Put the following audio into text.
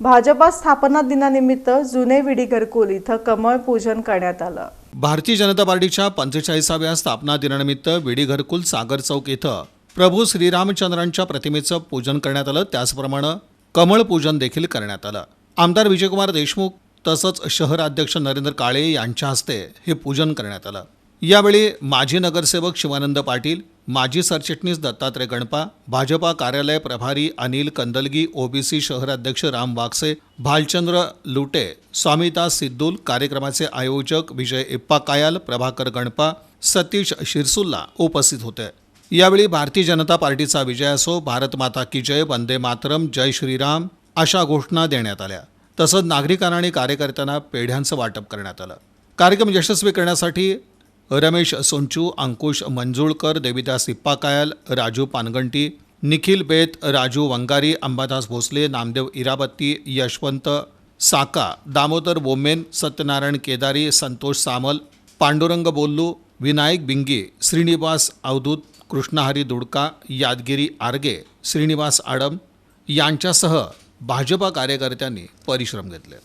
भाजपा स्थापना दिनानिमित्त जुने विडी घरकुल इथं कमळ पूजन करण्यात आलं. भारतीय जनता पार्टीच्या पंचेचाळीसाव्या स्थापना दिनानिमित्त विडी घरकुल सागर चौक इथं प्रभू श्रीरामचंद्रांच्या प्रतिमेचं पूजन करण्यात आलं. त्याचप्रमाणे कमळ पूजन देखील करण्यात आलं. आमदार विजयकुमार देशमुख तसंच शहराध्यक्ष नरेंद्र काळे यांच्या हस्ते हे पूजन करण्यात आलं. यावेळी माजी नगरसेवक शिवानंद पाटील माजी सरचिटणीस दत्तात्रय गणपा भाजपा कार्यालय प्रभारी अनिल कंदलगी ओबीसी शहराध्यक्ष राम वागसे भालचंद्र लुटे स्वामिता सिद्दूल कार्यक्रमाचे आयोजक विजय इप्पा कायाल प्रभाकर गणपा सतीश शिरसुल्ला उपस्थित होते. यावेळी भारतीय जनता पार्टीचा विजय असो भारत माता की जय वंदे मातरम जय श्रीराम अशा घोषणा देण्यात आल्या. तसंच नागरिकांना आणि कार्यकर्त्यांना पेढ्यांचं वाटप करण्यात आलं. कार्यक्रम यशस्वी करण्यासाठी रमेश सोंचू अंकुश मंजुळकर देविदास इप्पाकायल राजू पानगंटी निखिल बेत राजू वंगारी अंबादास भोसले नामदेव इराबत्ती यशवंत साका दामोदर वोमेन सत्यनारायण केदारी संतोष सामल पांडुरंग बोल्लू विनायक बिंगी श्रीनिवास अवधूत कृष्णहरी दुडका यादगिरी आर्गे श्रीनिवास आडम यांच्यासह भाजपा कार्यकर्त्यांनी परिश्रम घेतले.